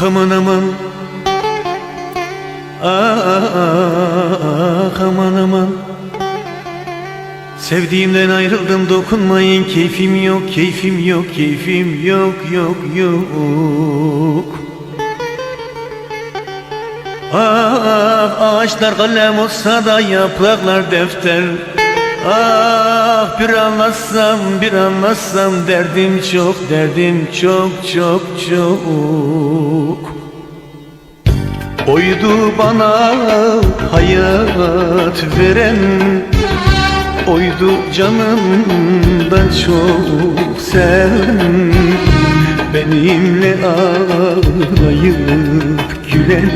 Ah aman Ah aman aman Sevdiğimden ayrıldım dokunmayın Keyfim yok, keyfim yok, keyfim yok, yok, yok. Ah ağaçlar kalem olsa da yapraklar defter. Ah bir anlatsam bir anlatsam derdim çok derdim çok çok çok. Oydu bana hayat veren Oydu canımdan çok sen Benimle ağlayıp gülen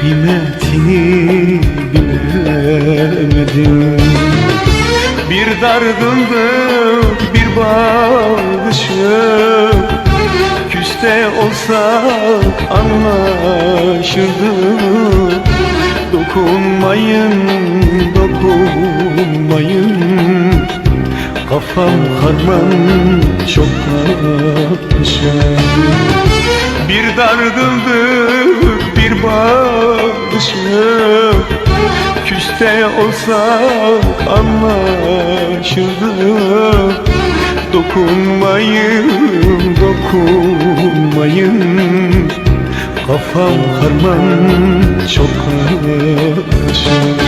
Kıymetini bilemedim Bir dargınlık bir bağışık. Küste olsak anlaşırdık. Dokunmayın, dokunmayın. Kafam karman çok karışık Bir dargınlık, Küste olsak anlaşırdık Dokunmayın, dokunmayın. Kafam karman çok karışık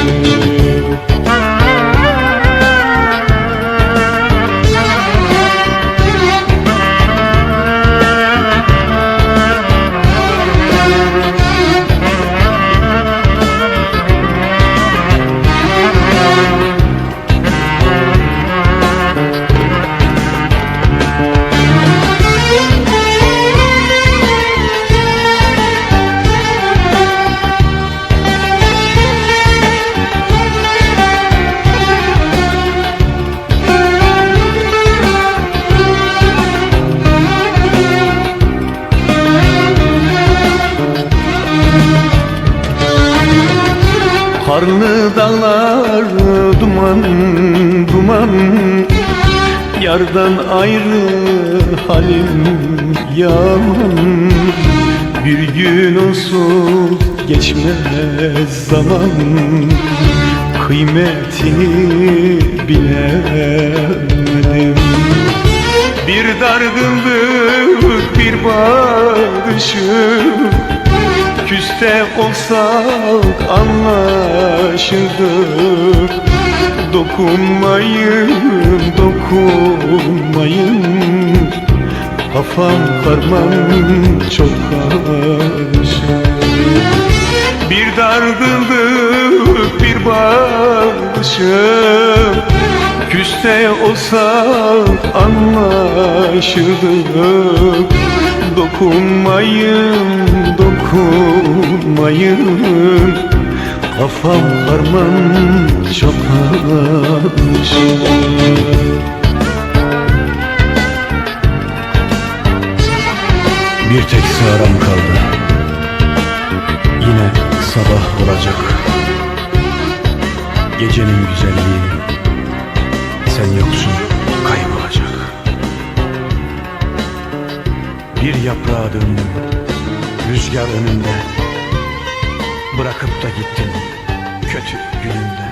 Karlı dağlar duman duman. Yardan ayrı halim yaman. Bir gün olsun geçmez zaman. Kıymetini bilemedim. Bir dargınlık bir bakışım Küste olsak anlaşırdık. Dokunmayın, dokunmayın. Kafam karman çok karışık. Bir dargınlık, bir bakışım Küste olsak anlaşırdık Dokunmayın, dokunmayın. Kafam karman çok karışık Bir tek sığaram kaldı. Yine sabah olacak. Gecenin güzelliği yaprağa döndüm. Rüzgar önümde. Bırakıp da gittin Kötü günümde